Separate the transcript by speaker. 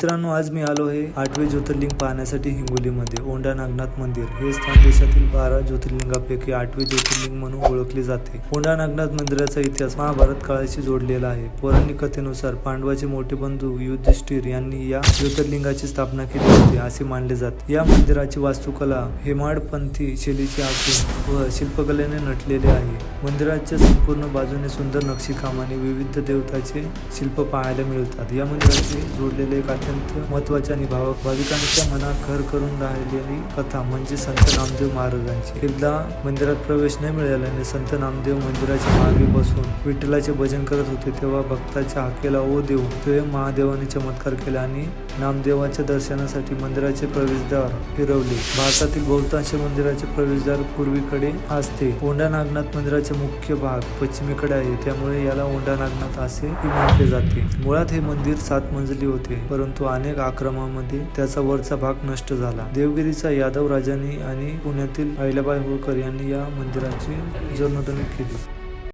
Speaker 1: मित्रांनो आज मी आलो आहे आठवे ज्योतिर्लिंग पाहण्यासाठी हिंगोलीमध्ये ओंडा नागनाथ मंदिर. हे स्थान देशातील बारा ज्योतिर्लिंगापैकी आठवे ज्योतिर्लिंग म्हणून ओळखले जाते. ओंडा नागनाथ मंदिराचा इतिहास महाभारत काळाशी जोडलेला आहे. पौराणिक कथेनुसार पांडवाचे मोठे बंधू युधिष्ठिर यांनी या ज्योतिर्लिंगाची स्थापना केली होती असे मानले जाते. या मंदिराची वास्तुकला हेमाडपंथी शैलीची असून व शिल्पकलेने नटलेले आहे. मंदिराच्या संपूर्ण बाजूने सुंदर नक्षीकाम आणि विविध देवताचे शिल्प पाहायला मिळतात. या मंदिराशी जोडलेले एक अत्यंत महत्त्वाचे आणि भाव भाविकांच्या मनात घर करून राहिलेली कथा म्हणजे संत नामदेव महाराजांची. एकदा मंदिरात प्रवेश न मिळाल्याने संत नामदेव मंदिराच्या मागे बसून विठ्ठलाचे भजन करत होते तेव्हा भक्ताच्या हाकेला ओ देऊ ते महादेवाने चमत्कार केला आणि नामदेवाच्या दर्शनासाठी मंदिराचे प्रवेशद्वार फिरवले. भारतातील बहुतांश मंदिराचे प्रवेशद्वार पूर्वीकडे असते. ओंडा नागनाथ मंदिराचे मुख्य भाग पश्चिमेकडे आहे. त्यामुळे याला ओंडा नागनाथ असे म्हटले जाते. मुळात हे मंदिर सात मंजली होते परंतु अनेक आक्रमणामध्ये त्याचा वरचा भाग नष्ट झाला. देवगिरीचा यादव राजांनी आणि पुण्यातील अहिल्याबाई होळकर यांनी या मंदिराची जीर्णोद्धार केली.